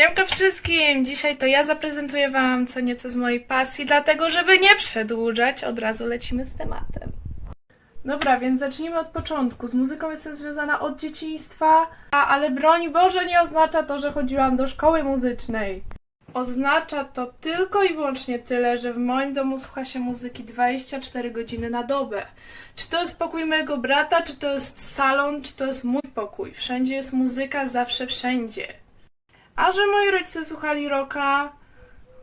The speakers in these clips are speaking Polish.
Siemka wszystkim! Dzisiaj to ja zaprezentuję Wam co nieco z mojej pasji, dlatego żeby nie przedłużać, od razu lecimy z tematem. Dobra, więc zacznijmy od początku. Z muzyką jestem związana od dzieciństwa, a, ale broń Boże nie oznacza to, że chodziłam do szkoły muzycznej. Oznacza to tylko i wyłącznie tyle, że w moim domu słucha się muzyki 24 godziny na dobę. Czy to jest pokój mojego brata, czy to jest salon, czy to jest mój pokój. Wszędzie jest muzyka, zawsze wszędzie. A że moi rodzice słuchali rocka,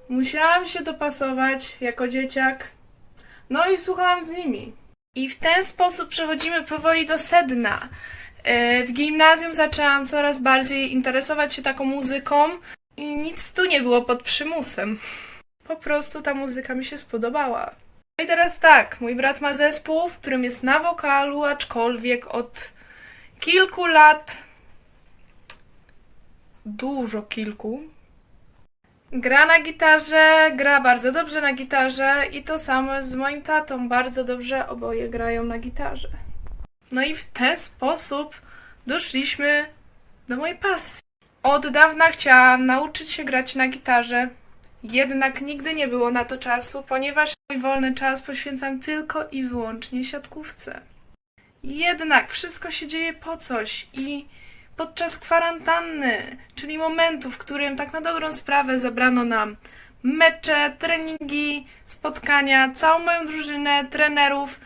musiałam się dopasować jako dzieciak. No i słuchałam z nimi. I w ten sposób przechodzimy powoli do sedna. Yy, W gimnazjum zaczęłam coraz bardziej interesować się taką muzyką i nic tu nie było pod przymusem. Po prostu ta muzyka mi się spodobała. No i teraz tak, mój brat ma zespół, w którym jest na wokalu, aczkolwiek od kilku lat dużo kilku. Gra na gitarze, gra bardzo dobrze na gitarze i to samo z moim tatą. Bardzo dobrze oboje grają na gitarze. No i w ten sposób doszliśmy do mojej pasji. Od dawna chciałam nauczyć się grać na gitarze, jednak nigdy nie było na to czasu, ponieważ mój wolny czas poświęcam tylko i wyłącznie siatkówce. Jednak wszystko się dzieje po coś i podczas kwarantanny, czyli momentu, w którym tak na dobrą sprawę zabrano nam mecze, treningi, spotkania, całą moją drużynę, trenerów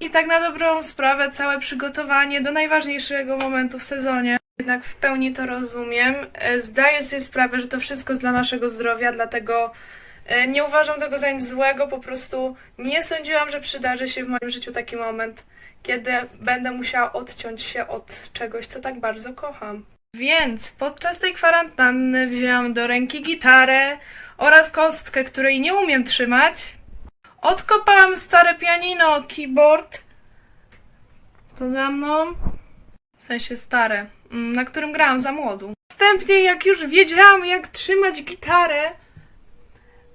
i tak na dobrą sprawę całe przygotowanie do najważniejszego momentu w sezonie. Jednak w pełni to rozumiem. E, Zdaję sobie sprawę, że to wszystko jest dla naszego zdrowia, dlatego nie uważam tego za nic złego, po prostu nie sądziłam, że przydarzy się w moim życiu taki moment, kiedy będę musiała odciąć się od czegoś, co tak bardzo kocham. Więc podczas tej kwarantanny wzięłam do ręki gitarę oraz kostkę, której nie umiem trzymać. Odkopałam stare pianino, keyboard. To za mną. W sensie stare, mm, na którym grałam za młodu. Następnie, jak już wiedziałam, jak trzymać gitarę,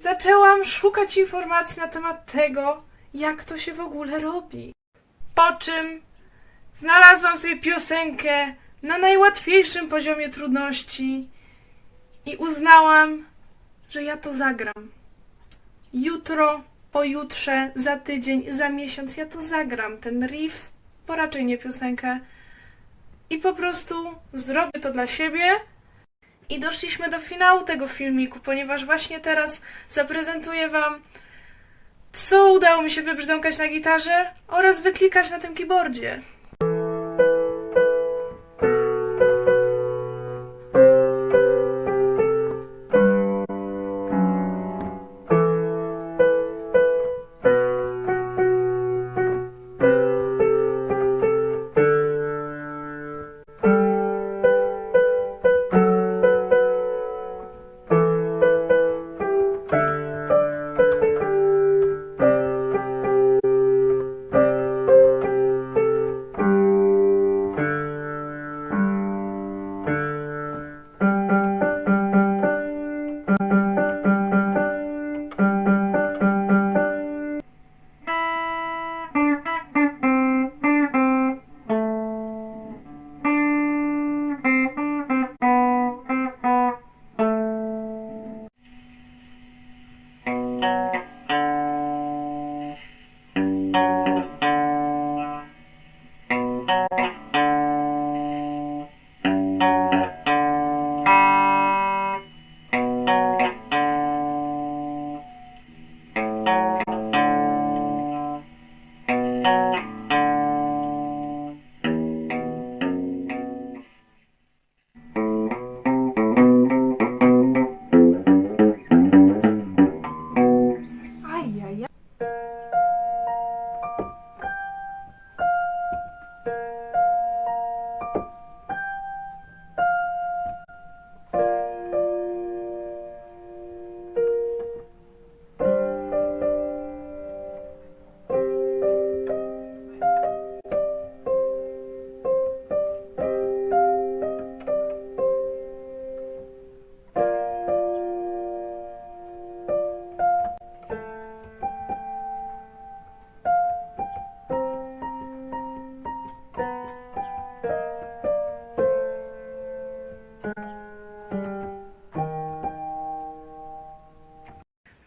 zaczęłam szukać informacji na temat tego, jak to się w ogóle robi. Po czym znalazłam sobie piosenkę na najłatwiejszym poziomie trudności i uznałam, że ja to zagram. Jutro, pojutrze, za tydzień, za miesiąc ja to zagram. Ten riff, bo raczej nie piosenkę. I po prostu zrobię to dla siebie. I doszliśmy do finału tego filmiku, ponieważ właśnie teraz zaprezentuję Wam co udało mi się wybrzdąkać na gitarze oraz wyklikać na tym keyboardzie.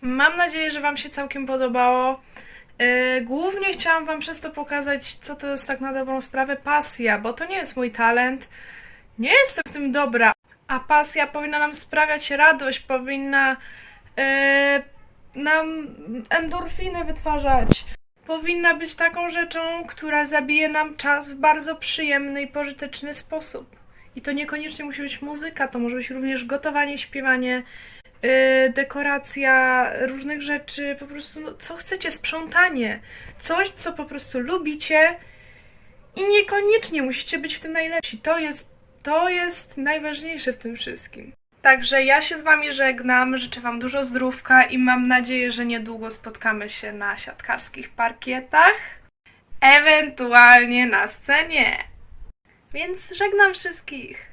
Mam nadzieję, że Wam się całkiem podobało. Yy, Głównie chciałam Wam przez to pokazać, co to jest tak na dobrą sprawę pasja, bo to nie jest mój talent. Nie jestem w tym dobra, a pasja powinna nam sprawiać radość, powinna yy, nam endorfiny wytwarzać. Powinna być taką rzeczą, która zabije nam czas w bardzo przyjemny i pożyteczny sposób. I to niekoniecznie musi być muzyka, to może być również gotowanie, śpiewanie, dekoracja różnych rzeczy, po prostu no, co chcecie, sprzątanie. Coś, co po prostu lubicie i niekoniecznie musicie być w tym najlepsi. To jest, to jest najważniejsze w tym wszystkim. Także ja się z Wami żegnam, życzę Wam dużo zdrówka i mam nadzieję, że niedługo spotkamy się na siatkarskich parkietach, ewentualnie na scenie. Więc żegnam wszystkich.